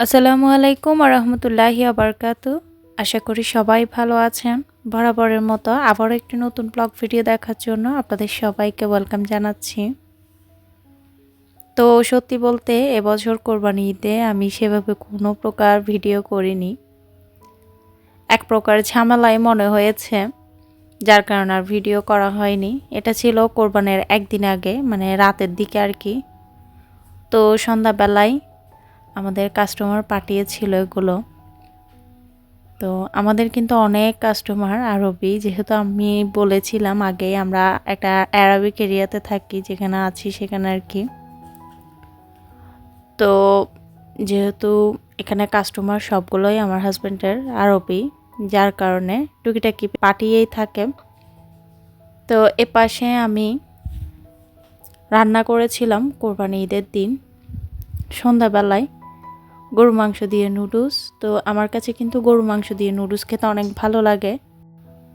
আসসালামু আলাইকুম রহমতুল্লাহি আবরকাত আশা করি সবাই ভালো আছেন। বরাবরের মতো আবারও একটি নতুন ব্লগ ভিডিও দেখার জন্য আপনাদের সবাইকে ওয়েলকাম জানাচ্ছি। তো সত্যি বলতে এবছর কোরবানি ঈদে আমি সেভাবে কোনো প্রকার ভিডিও করিনি। এক প্রকার ঝামেলায় মনে হয়েছে, যার কারণে আর ভিডিও করা হয়নি। এটা ছিল কোরবানের একদিন আগে মানে রাতের দিকে আর কি। তো সন্ধ্যাবেলায় আমাদের কাস্টমার পাঠিয়েছিল এগুলো। তো আমাদের কিন্তু অনেক কাস্টমার আরবি, যেহেতু আমি বলেছিলাম আগে আমরা একটা অ্যারাবিক এরিয়াতে থাকি, যেখানে আছি সেখানে আর কি। তো যেহেতু এখানে কাস্টমার সবগুলোই আমার হাজব্যান্ডের আরবি, যার কারণে টুকিটাকি পাঠিয়েই থাকে। তো এ পাশে আমি রান্না করেছিলাম কোরবানি ঈদের দিন, সন্ধ্যাবেলায়। গরু মাংস দিয়ে নুডলস। তো আমার কাছে কিন্তু গরু মাংস দিয়ে নুডলস খেতে অনেক ভালো লাগে।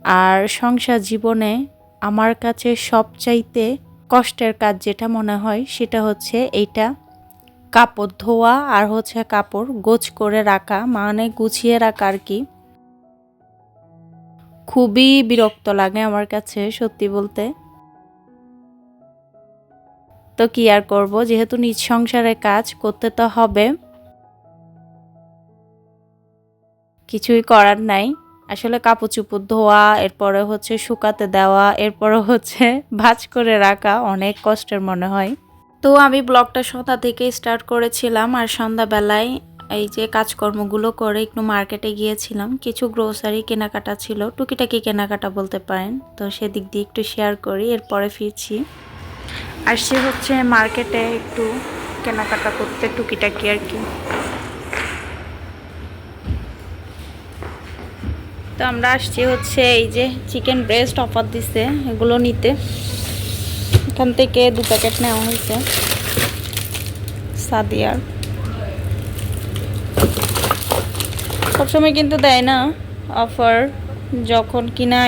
আর সংসার জীবনে আমার কাছে সবচাইতে কষ্টের কাজ যেটা মনে হয় সেটা হচ্ছে এইটা। কাপড় ধোয়া আর হচ্ছে কাপড় গোছ করে রাখা মানে গুছিয়ে রাখা আর কি। খুবই বিরক্ত লাগে আমার কাছে, সত্যি বলতে। তো কি আর করব? যেহেতু নিজ সংসারে কাজ, করতে তো হবে। কিছুই করার নাই। আসলে কাপড় চুপড় ধোয়া, এরপরে হচ্ছে শুকাতে দেওয়া, এরপরে হচ্ছে ভাজ করে রাখা অনেক কষ্টের মনে হয়। তো আমি ব্লগটা সন্ধ্যা থেকে স্টার্ট করেছিলাম আর সন্ধ্যাবেলায় এই যে কাজকর্মগুলো করে একটু মার্কেটে গিয়েছিলাম। কিছু গ্রোসারি কেনাকাটা ছিল, টুকিটাকি কেনাকাটা বলতে পারেন। তো সেদিক দিয়ে একটু শেয়ার করি, এরপরে ফিরছি। আর সে হচ্ছে মার্কেটে একটু কেনাকাটা করতে টুকিটাকি আর কি। তো আমরা আসছি হচ্ছে এই যে চিকেন ব্রেস্ট অফার দিছে, এগুলো নিতে। এখান থেকে দু প্যাকেট নেওয়া হয়েছে। সাদিয়ার সবসময় কিন্তু দেয় না অফার যখন কিনা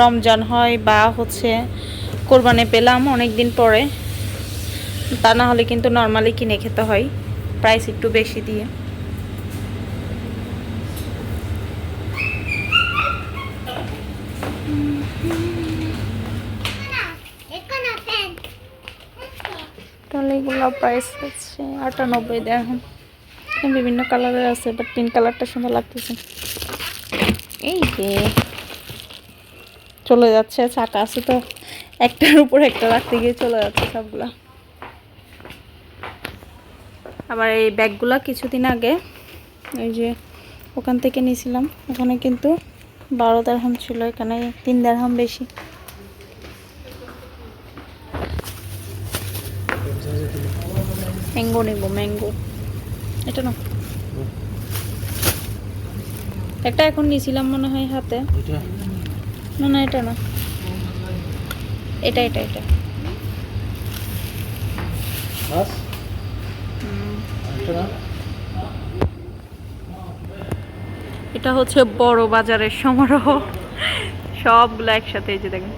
রমজান হয় বা হচ্ছে কোরবানি পেলাম অনেক দিন পরে, তা না হলে কিন্তু নর্মালি কিনে খেতে হয় প্রাইস একটু বেশি দিয়ে। প্রাইস হচ্ছে আটানব্বই দেখেন। বিভিন্ন কালারের আছে বাট পিঙ্ক কালারটা সুন্দর লাগতেছে। এই যে, চলে যাচ্ছে, চাকা আছে তো। একটার উপর একটা রাখতে গিয়ে চলে যাচ্ছে সবগুলা। আবার এই ব্যাগগুলা কিছুদিন আগে এই যে ওখান থেকে নিয়েছিলাম। ওখানে কিন্তু বারো দেড়হাম ছিল, এখানে তিন দেড়হাম বেশি। ম্যাঙ্গো নেব ম্যাঙ্গো এটা না একটা এখন নিয়েছিলাম মনে হয় হাতে। না না এটা না। এটা এটা এটা। এটা হচ্ছে বড় বাজারের সমারোহ। সবগুলো একসাথে এই যে দেখেন।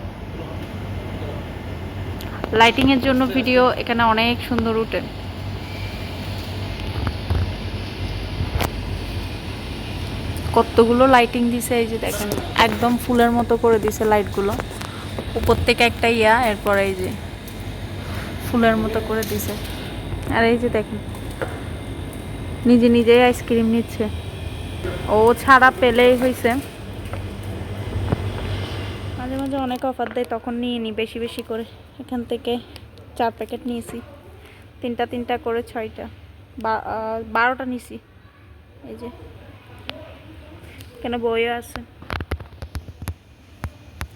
লাইটিং এর জন্য ভিডিও এখানে অনেক সুন্দর উঠে। কতগুলো লাইটিং দিছে এই যে দেখেন একদম ফুলের মতো করে দিছে লাইটগুলো উপর থেকে একটা ইয়া এরপর এই যে ফুলের মতো করে দিছে। আর এই যে দেখেন নিজে নিজেই আইসক্রিম নিচ্ছে। ও ছাড়া পেলেই হয়েছে মাঝে মাঝে অনেক অফার দেয়, তখন নিয়ে নিই বেশি বেশি করে। এখান থেকে চার প্যাকেট নিয়েছি। তিনটা তিনটা করে ছয়টা। বারোটা নিছি। এই যে। এখানে বইও আছে।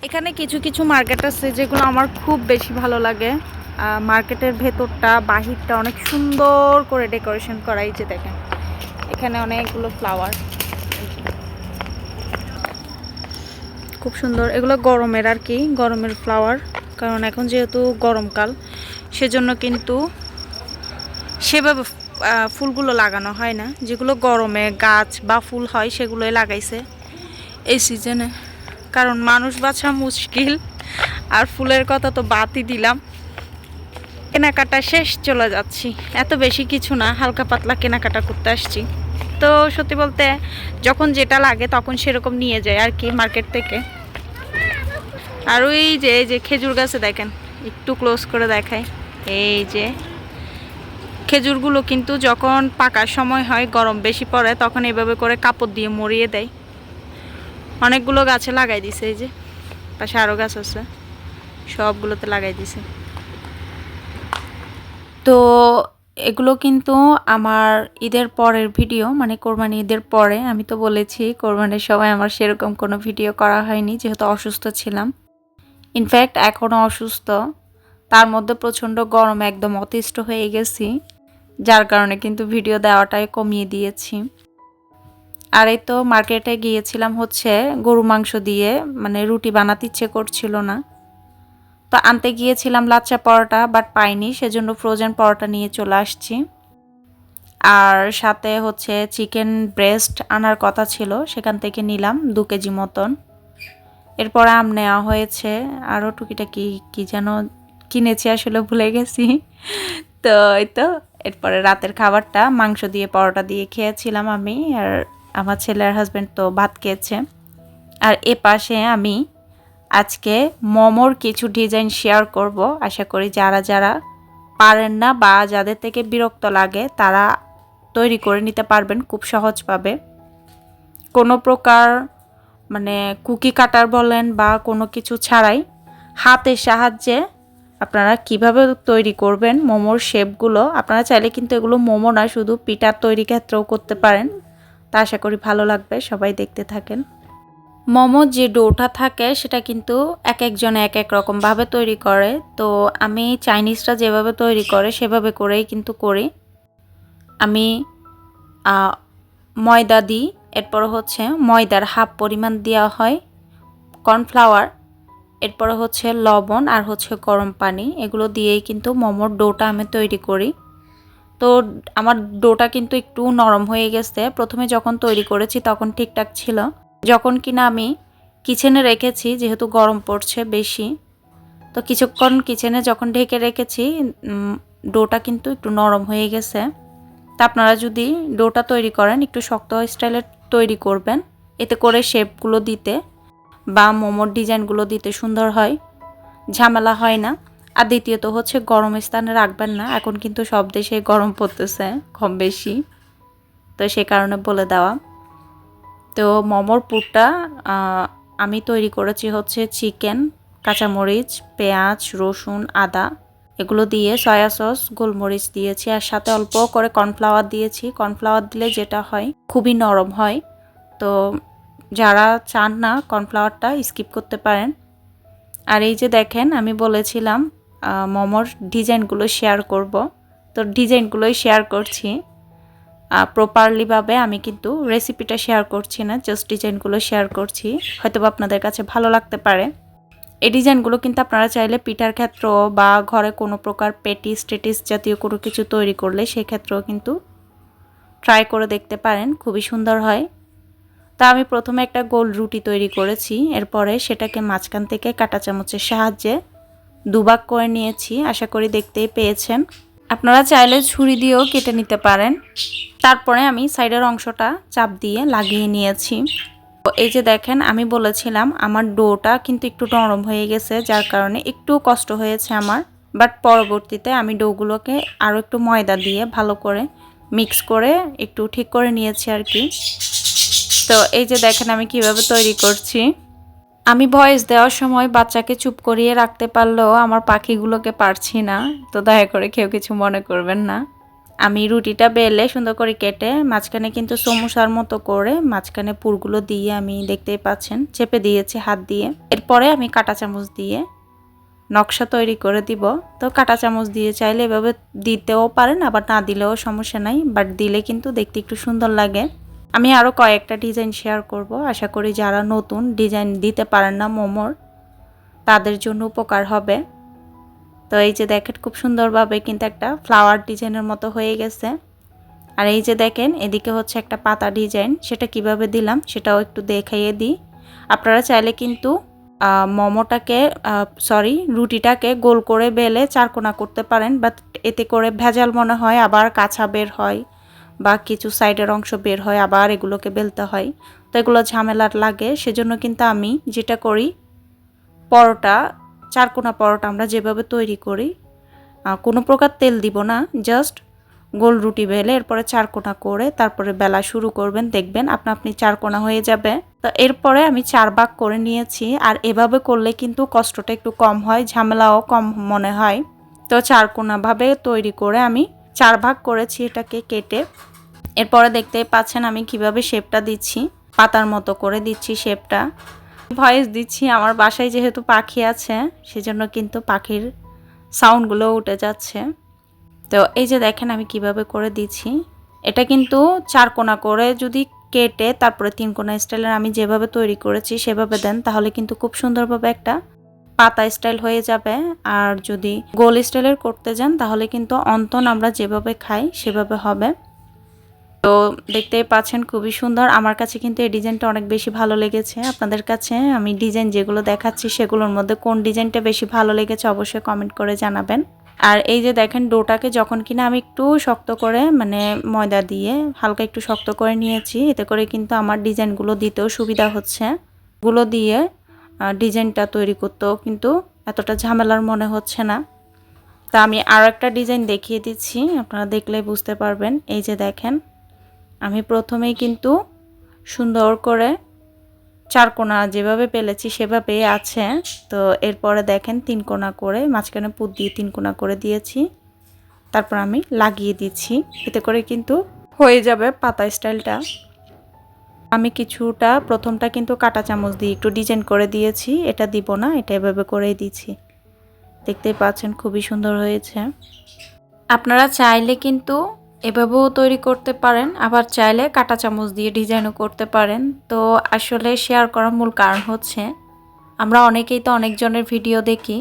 এখানে কিছু কিছু মার্কেট আছে যেগুলো আমার খুব বেশি ভালো লাগে। মার্কেটের ভেতরটা, বাহিরটা অনেক সুন্দর করে ডেকোরেশন করা, এই যে দেখেন। এখানে অনেকগুলো ফ্লাওয়ার খুব সুন্দর। এগুলো গরমের আর কি, গরমের ফ্লাওয়ার কারণ এখন যেহেতু গরমকাল, সেজন্য কিন্তু সেভাবে ফুলগুলো লাগানো হয় না। যেগুলো গরমে গাছ বা ফুল হয় সেগুলোই লাগাইছে এই সিজনে কারণ মানুষ বাছা মুশকিল, আর ফুলের কথা তো বাতি দিলাম। কেনাকাটা শেষ, চলে যাচ্ছি। এত বেশি কিছু না, হালকা পাতলা কেনাকাটা করতে আসছি। তো সত্যি বলতে যখন যেটা লাগে তখন সেরকম নিয়ে যায় আর কি মার্কেট থেকে। আর ওই যে, এই যে খেজুর গাছে দেখেন, একটু ক্লোজ করে দেখায় এই যে, খেজুরগুলো কিন্তু যখন পাকার সময় হয়, গরম বেশি পড়ে, তখন এভাবে করে কাপড় দিয়ে মরিয়ে দেয়। অনেকগুলো গাছে লাগাই দিছে, এই যে। পাশে আরও গাছ আছে, সবগুলোতে লাগাই দিছে। তো এগুলো কিন্তু আমার ঈদের পরের ভিডিও মানে কোরবানি ঈদের পরে, আমি তো বলেছি কোরবানির সময় আমার সেরকম কোনো ভিডিও করা হয়নি, যেহেতু অসুস্থ ছিলাম। ইনফ্যাক্ট এখনও অসুস্থ। তার মধ্যে প্রচণ্ড গরম, একদম অতিষ্ঠ হয়ে গেছি, যার কারণে কিন্তু ভিডিও দেওয়াটাই কমিয়ে দিয়েছি। আর এই তো মার্কেটে গিয়েছিলাম হচ্ছে গরু মাংস দিয়ে মানে রুটি বানাতে ইচ্ছে করছিল না। তো আনতে গিয়েছিলাম লাচ্চা পরোটা বাট পাইনি, সেজন্য ফ্রোজেন পরোটা নিয়ে চলে আসছি। আর সাথে হচ্ছে চিকেন ব্রেস্ট আনার কথা ছিল, সেখান থেকে নিলাম দু কেজি মতন। এরপরে আম নেওয়া হয়েছে আরও টুকিটাকি কি যেন কিনেছি আসলে ভুলে গেছি। তো এই তো, এরপরে রাতের খাবারটা, মাংস দিয়ে পরোটা দিয়ে খেয়েছিলাম আমি, আর আমার ছেলের হাজব্যান্ড তো ভাত খেয়েছে। আর এ পাশে আমি আজকে মোমোর কিছু ডিজাইন শেয়ার করব। আশা করি যারা যারা পারেন না বা যাদের থেকে বিরক্ত লাগে, তারা তৈরি করে নিতে পারবেন খুব সহজভাবে। কোনো প্রকার মানে কুকি কাটার বলেন বা কোনো কিছু ছাড়াই হাতের সাহায্যে আপনারা কীভাবে তৈরি করবেন মোমোর শেপগুলো, আপনারা চাইলে কিন্তু এগুলো মোমো না, শুধু পিঠার তৈরি ক্ষেত্রেও করতে পারেন। তা আশা করি ভালো লাগবে, সবাই দেখতে থাকেন। মোমোর যে ডোটা থাকে, সেটা কিন্তু এক একজন এক এক রকমভাবে তৈরি করে। তো আমি চাইনিজটা যেভাবে তৈরি করে, সেভাবে করেই কিন্তু করি। আমি ময়দা দিই। এরপর হচ্ছে ময়দার হাফ পরিমাণ দেওয়া হয় কর্নফ্লাওয়ার। এরপরে হচ্ছে লবণ আর হচ্ছে গরম পানি। এগুলো দিয়েই কিন্তু মোমোর ডোটা আমি তৈরি করি। তো আমার ডোটা কিন্তু একটু নরম হয়ে গেছে। প্রথমে যখন তৈরি করেছি, তখন ঠিকঠাক ছিল। যখন কিনা আমি কিচেনে রেখেছি, যেহেতু গরম পড়ছে বেশি, তো কিছুক্ষণ কিচেনে যখন ঢেকে রেখেছি ডোটা কিন্তু একটু নরম হয়ে গেছে। তা আপনারা যদি ডোটা তৈরি করেন, একটু শক্ত স্টাইলের তৈরি করবেন, এতে করে শেপগুলো দিতে বা মোমোর ডিজাইনগুলো দিতে সুন্দর হয়, ঝামেলা হয় না। আর দ্বিতীয়ত হচ্ছে গরম স্থানে রাখবেন না, এখন কিন্তু সব দেশে গরম পড়তেছে, কম বেশি। তো সে কারণে বলে দেওয়া। তো মোমোর পুরটা আমি তৈরি করেছি হচ্ছে চিকেন, কাঁচামরিচ, পেঁয়াজ, রসুন, আদা। এগুলো দিয়ে সয়া সস, গোলমরিচ দিয়েছি আর সাথে অল্প করে কর্নফ্লাওয়ার দিয়েছি। কর্নফ্লাওয়ার দিলে যেটা হয়, খুবই নরম হয়। তো যারা চান না কর্নফ্লাওয়ারটা, স্কিপ করতে পারেন। আর এই যে দেখেন, আমি বলেছিলাম মোমোর ডিজাইনগুলো শেয়ার করব। তো ডিজাইনগুলোই শেয়ার করছি। প্রপারলিভাবে আমি কিন্তু রেসিপিটা শেয়ার করছি না জাস্ট ডিজাইনগুলো শেয়ার করছি। হয়তো আপনাদের কাছে ভালো লাগতে পারে। এই ডিজাইনগুলো কিন্তু আপনারা চাইলে পিঠার ক্ষেত্র বা ঘরে কোনো প্রকার পেটিস টেটিস জাতীয় কোনো কিছু তৈরি করলে সেক্ষেত্রেও কিন্তু ট্রাই করে দেখতে পারেন, খুবই সুন্দর হয়। তা আমি প্রথমে একটা গোল রুটি তৈরি করেছি, এরপরে সেটাকে মাঝখান থেকে কাটা চামচের সাহায্যে দুবাক করে নিয়েছি। আশা করি দেখতেই পেয়েছেন। আপনারা চাইলে ছুরি দিয়েও কেটে নিতে পারেন। তারপরে আমি সাইডের অংশটা চাপ দিয়ে লাগিয়ে নিয়েছি। এই যে দেখেন, আমি বলেছিলাম আমার ডোটা কিন্তু একটু নরম হয়ে গেছে, যার কারণে একটু কষ্ট হয়েছে আমার। বাট পরবর্তীতে আমি ডোগুলোকে আরও একটু ময়দা দিয়ে ভালো করে মিক্স করে একটু ঠিক করে নিয়েছি আর কি। তো এই যে দেখেন আমি কীভাবে তৈরি করছি। আমি ভয়েস দেওয়ার সময় বাচ্চাকে চুপ করিয়ে রাখতে পারলেও আমার পাখিগুলোকে পারছি না। তো দয়া করে কেউ কিছু মনে করবেন না। আমি রুটিটা বেলে সুন্দর করে কেটে, মাঝখানে কিন্তু সমুসার মতো করে মাঝখানে পুরগুলো দিয়ে আমি দেখতেই পাচ্ছেন, চেপে দিয়েছি হাত দিয়ে। এরপরে আমি কাটা চামচ দিয়ে নকশা তৈরি করে দিব। তো কাটা চামচ দিয়ে চাইলে এভাবে দিতেও পারেন, আবার না দিলেও সমস্যা নাই, বাট দিলে কিন্তু দেখতে একটু সুন্দর লাগে। আমি আরও কয়েকটা ডিজাইন শেয়ার করব। আশা করি যারা নতুন ডিজাইন দিতে পারেন না মোমোর, তাদের জন্য উপকার হবে। তো এই যে দেখেন, খুব সুন্দরভাবে কিন্তু একটা ফ্লাওয়ার ডিজাইনের মতো হয়ে গেছে। আর এই যে দেখেন, এদিকে হচ্ছে একটা পাতা ডিজাইন সেটা কীভাবে দিলাম সেটাও একটু দেখাইয়ে দিই। আপনারা চাইলে কিন্তু মোমোটাকে সরি রুটিটাকে গোল করে বেলে চারকোনা করতে পারেন বাট এতে করে ভেজাল মনে হয়, আবার কাঁচা বের হয়। বা কিছু সাইডের অংশ বের হয়, আবার এগুলোকে বেলতে হয়। তো এগুলো ঝামেলার লাগে, সেজন্য কিন্তু আমি যেটা করি, পরোটা চারকোনা পরোটা আমরা যেভাবে তৈরি করি কোনো প্রকার তেল দিব না, জাস্ট গোল রুটি বেলে এরপরে চারকোনা করে তারপরে বেলা শুরু করবেন, দেখবেন আপনা আপনি চারকোনা হয়ে যাবে। তো এরপরে আমি চার ভাগ করে নিয়েছি, আর এভাবে করলে কিন্তু কষ্টটা একটু কম হয়, ঝামেলাও কম মনে হয়। তো চারকোনাভাবে তৈরি করে আমি চার ভাগ করেছি এটাকে কেটে। এরপরে দেখতেই পাচ্ছেন আমি কীভাবে শেপটা দিচ্ছি। পাতার মতো করে দিচ্ছি শেপটা। ভয়েস দিচ্ছি, আমার বাসায় যেহেতু পাখি আছে, সেজন্য কিন্তু পাখির সাউন্ডগুলো উঠে যাচ্ছে। তো এই যে দেখেন আমি কীভাবে করে দিচ্ছি। এটা কিন্তু চার কোনা করে যদি কেটে তারপরে তিন কোনা স্টাইলের আমি যেভাবে তৈরি করেছি সেভাবে দেন, তাহলে কিন্তু খুব সুন্দরভাবে একটা পাতা স্টাইল হয়ে যাবে। আর যদি গোল স্টাইলের করতে যান, তাহলে কিন্তু অন্তন আমরা যেভাবে খাই, সেভাবে হবে। তো দেখতেই পাচ্ছেন খুবই সুন্দর। আমার কাছে কিন্তু এই ডিজাইনটা অনেক বেশি ভালো লেগেছে। আপনাদের কাছে আমি ডিজাইন যেগুলো দেখাচ্ছি, সেগুলোর মধ্যে কোন ডিজাইনটা বেশি ভালো লেগেছে অবশ্যই কমেন্ট করে জানাবেন। আর এই যে দেখেন ডোটাকে যখন কিনা আমি একটু শক্ত করে মানে ময়দা দিয়ে হালকা একটু শক্ত করে নিয়েছি, এতে করে কিন্তু আমার ডিজাইনগুলো দিতেও সুবিধা হচ্ছে। গুলো দিয়ে ডিজাইনটা তৈরি করতেও কিন্তু এতটা ঝামেলার মনে হচ্ছে না। তা আমি আরও একটা ডিজাইন দেখিয়ে দিচ্ছি, আপনারা দেখলে বুঝতে পারবেন। এই যে দেখেন, আমি প্রথমেই কিন্তু সুন্দর করে চার কোনা যেভাবে পেলেছি সেভাবেই আছে। তো এরপরে দেখেন, তিন কোনা করে, মাঝখানে পুত দিয়ে তিন কোনা করে দিয়েছি। তারপর আমি লাগিয়ে দিচ্ছি। এতে করে কিন্তু হয়ে যাবে পাতা স্টাইলটা আমি কিছুটা প্রথমটা কিন্তু কাটা চামচ দিয়ে একটু ডিজাইন করে দিয়েছি। এটা দিব না, এটা এভাবে করেই দিচ্ছি। দেখতেই পাচ্ছেন খুবই সুন্দর হয়েছে। আপনারা চাইলে কিন্তু এভাবেও তৈরি করতে পারেন, আবার চাইলে কাটা চামচ দিয়ে ডিজাইনও করতে পারেন। তো আসলে শেয়ার করার মূল কারণ হচ্ছে, আমরা অনেকেই তো অনেকজনের ভিডিও দেখি,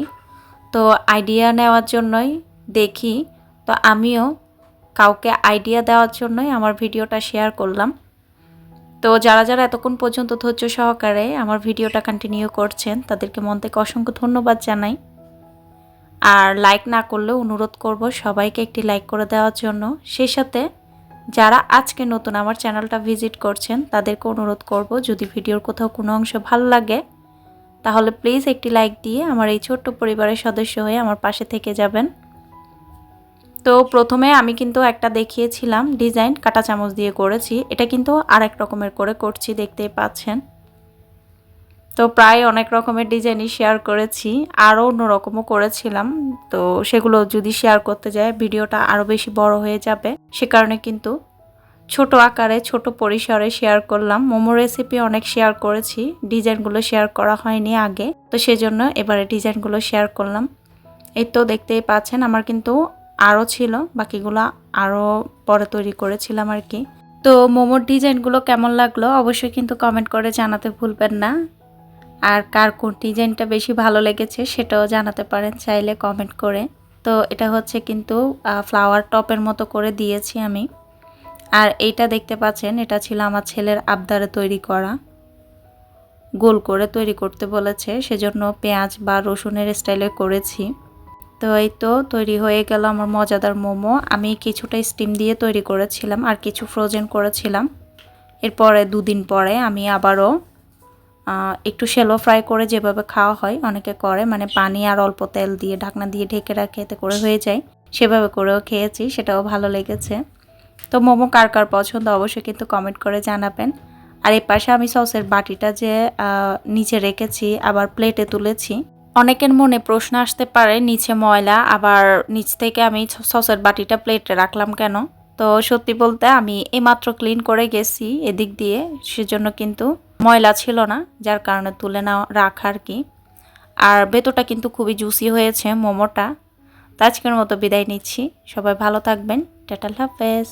তো আইডিয়া নেওয়ার জন্যই দেখি। তো আমিও কাউকে আইডিয়া দেওয়ার জন্যই আমার ভিডিওটা শেয়ার করলাম। তো যারা যারা এতক্ষণ পর্যন্ত ধৈর্য সহকারে আমার ভিডিওটা কন্টিনিউ করছেন, তাদেরকে মন থেকে অসংখ্য ধন্যবাদ জানাই। আর লাইক না করলেও অনুরোধ করব সবাইকে একটি লাইক করে দেওয়ার জন্য। সেই সাথে যারা আজকে নতুন আমার চ্যানেলটা ভিজিট করছেন, তাদেরকে অনুরোধ করব যদি ভিডিওর কোথাও কোনো অংশ ভালো লাগে, তাহলে প্লিজ একটি লাইক দিয়ে আমার এই ছোট্ট পরিবারের সদস্য হয়ে আমার পাশে থেকে যাবেন। তো প্রথমে আমি কিন্তু একটা দেখিয়েছিলাম ডিজাইন কাটা চামচ দিয়ে করেছি। এটা কিন্তু আরেক রকমের করে করছি, দেখতেই পাচ্ছেন। তো প্রায় অনেক রকমের ডিজাইনই শেয়ার করেছি, আরও অন্যরকমও করেছিলাম। তো সেগুলো যদি শেয়ার করতে যায় ভিডিওটা আরও বেশি বড় হয়ে যাবে। সে কারণে কিন্তু ছোট আকারে, ছোট পরিসরে শেয়ার করলাম। মোমো রেসিপি অনেক শেয়ার করেছি, ডিজাইনগুলো শেয়ার করা হয়নি আগে। তো সেজন্য এবারে ডিজাইনগুলো শেয়ার করলাম। এই তো দেখতেই পাচ্ছেন, আমার কিন্তু আরও ছিল, বাকিগুলো আরও পরে তৈরি করেছিলাম আর কি। তো মোমোর ডিজাইনগুলো কেমন লাগল অবশ্যই কিন্তু কমেন্ট করে জানাতে ভুলবেন না। আর কার কোন ডিজাইনটা বেশি ভালো লেগেছে সেটাও জানাতে পারেন চাইলে কমেন্ট করে। তো এটা হচ্ছে কিন্তু ফ্লাওয়ার টপের মতো করে দিয়েছি আমি। আর এইটা দেখতে পাচ্ছেন, এটা ছিল আমার ছেলের আবদারে তৈরি করা। গোল করে তৈরি করতে বলেছে, সেজন্য পেঁয়াজ বা রসুনের স্টাইলে করেছি। তো এই তো তৈরি হয়ে গেল আমার মজাদার মোমো। আমি কিছুটা স্টিম দিয়ে তৈরি করেছিলাম আর কিছু ফ্রোজেন করেছিলাম। এরপরে দুদিন পরে আমি আবারও একটু শ্যালো ফ্রাই করে যেভাবে খাওয়া হয়, অনেকে করে মানে পানি আর অল্প তেল দিয়ে, ঢাকনা দিয়ে ঢেকে রাখে, এতে করে হয়ে যায়। সেভাবে করেও খেয়েছি, সেটাও ভালো লেগেছে। তো মোমো কার কার পছন্দ অবশ্যই কিন্তু কমেন্ট করে জানাবেন। আর এই পাশে আমি সসের বাটিটা যে নিচে রেখেছি, আবার প্লেটে তুলেছি। অনেকের মনে প্রশ্ন আসতে পারে, নিচে ময়লা, আবার নিচ থেকে আমি সসের বাটিটা প্লেটে রাখলাম কেন? তো সত্যি বলতে আমি এইমাত্র ক্লিন করে গেছি এদিক দিয়ে, সেজন্য কিন্তু ময়লা ছিল না, যার কারণে তুলে না রাখা আর কি। আর ভেতরটা কিন্তু খুবই জুসি হয়েছে মোমোটা। তো আজকের মতো বিদায় নিচ্ছি। সবাই ভালো থাকবেন। টাটা হাফেজ।